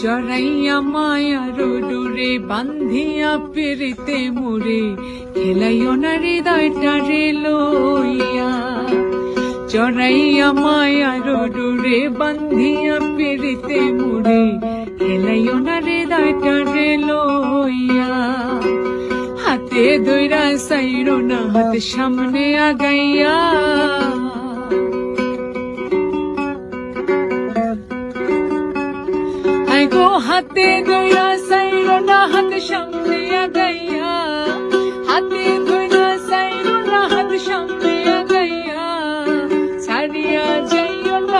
চড়াইয়া মায়া রোডুরে বান্ধিয়া পেরিতে মুরে, খেলাইও না হৃদয়টা রে লইয়া। চড়াইয়া মায়া রোডুরে বান্ধিয়া পেরিতে মুরে, খেলাইও না হৃদয়টা রে লইয়া। হাতে দইরা সাইরো না হাত সামনে আগাইয়া। গো হাতে গয়া সাইরো না হাত, সামনে আগাইয়া। হাতে গয়া সাইরো না হাত, সামনে আগাইয়া। ছাড়িয়া যাইও না